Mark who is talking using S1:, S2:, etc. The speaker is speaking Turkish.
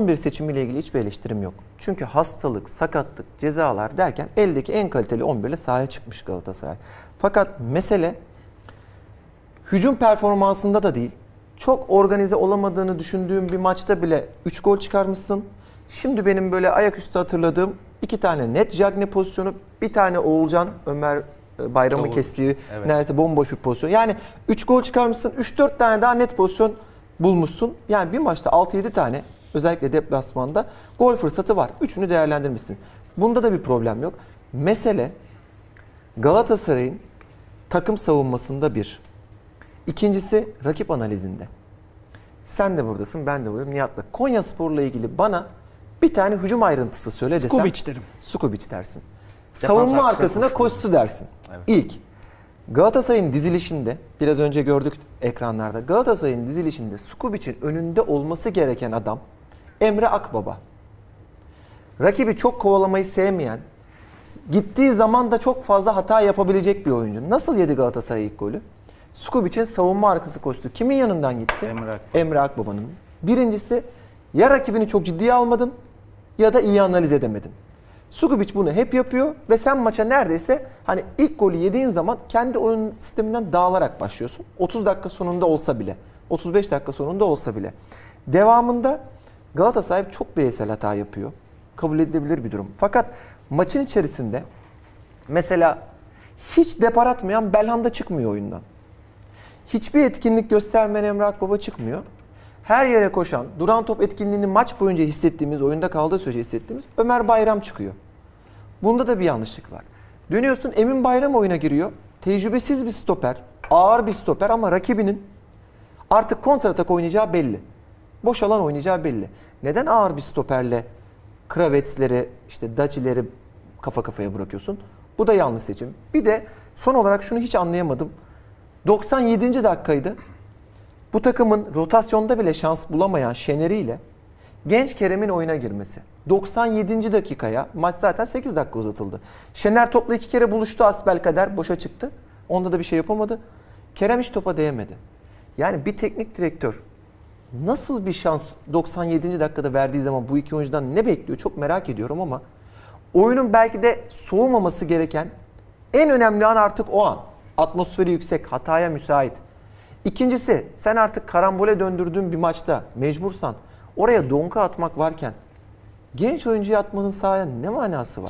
S1: 11 seçimiyle ilgili hiçbir eleştirim yok. Çünkü hastalık, sakatlık, cezalar derken eldeki en kaliteli 11 ile sahaya çıkmış Galatasaray. Fakat mesele hücum performansında da değil. Çok organize olamadığını düşündüğüm bir maçta bile 3 gol çıkarmışsın. Şimdi benim böyle ayaküstü hatırladığım iki tane net Jagne pozisyonu, bir tane Oğulcan Ömer e, Bayram'ın
S2: Doğru.
S1: kestiği
S2: Evet.
S1: neredeyse bomboş bir pozisyon. Yani 3 gol çıkarmışsın, 3-4 tane daha net pozisyon bulmuşsun. Yani bir maçta 6-7 tane özellikle deplasmanda gol fırsatı var. Üçünü değerlendirmişsin. Bunda da bir problem yok. Mesele Galatasaray'ın takım savunmasında bir. İkincisi rakip analizinde. Sen de buradasın, ben de buradayım. Nihat'la. Konya Spor'la ilgili bana bir tane hücum ayrıntısı söyle desem.
S3: Skubic derim.
S1: Sukubic dersin.
S2: Defans
S1: Savunma
S2: arkasına
S1: arkasına
S2: koştu.
S1: dersin.
S2: Evet.
S1: İlk. Galatasaray'ın dizilişinde, biraz önce gördük ekranlarda. Galatasaray'ın dizilişinde Sukubic'in önünde olması gereken adam Emre Akbaba. Rakibi çok kovalamayı sevmeyen, gittiği zaman da çok fazla hata yapabilecek bir oyuncu. Nasıl yedi Galatasaray ilk golü? Skubic'in savunma arkası koştu. Kimin yanından gitti?
S2: Emre Akbaba.
S1: Emre Akbaba'nın. Birincisi ya rakibini çok ciddiye almadın ya da iyi analiz edemedin. Sukubic bunu hep yapıyor ve sen maça neredeyse hani ilk golü yediğin zaman kendi oyun sisteminden dağılarak başlıyorsun. 30 dakika sonunda olsa bile, 35 dakika sonunda olsa bile. Devamında Galatasaray çok bireysel hata yapıyor. Kabul edilebilir bir durum. Fakat maçın içerisinde mesela hiç depar atmayan Belhanda çıkmıyor oyundan. Hiçbir etkinlik göstermeyen Emre Akbaba çıkmıyor. Her yere koşan, duran top etkinliğini maç boyunca hissettiğimiz, oyunda kaldığı sürece hissettiğimiz Ömer Bayram çıkıyor. Bunda da bir yanlışlık var. Dönüyorsun Emin Bayram oyuna giriyor. Tecrübesiz bir stoper, ağır bir stoper ama rakibinin artık kontratak oynayacağı belli. Boş alan oynayacağı belli. Neden ağır bir stoperle Kravetsleri, işte Daci'leri kafa kafaya bırakıyorsun? Bu da yanlış seçim. Bir de son olarak şunu hiç anlayamadım. 97. dakikaydı. Bu takımın rotasyonda bile şans bulamayan Şener'i ile genç Kerem'in oyuna girmesi. 97. dakikaya maç zaten 8 dakika uzatıldı. Şener topla iki kere buluştu asbelkader boşa çıktı. Onda da bir şey yapamadı. Kerem hiç topa değmedi. Yani bir teknik direktör nasıl bir şans 97. dakikada verdiği zaman bu iki oyuncudan ne bekliyor çok merak ediyorum ama oyunun belki de soğumaması gereken en önemli an artık o an. Atmosferi yüksek, hataya müsait. İkincisi sen artık karambole döndürdüğün bir maçta mecbursan oraya donka atmak varken genç oyuncuyu atmanın sahaya ne manası var?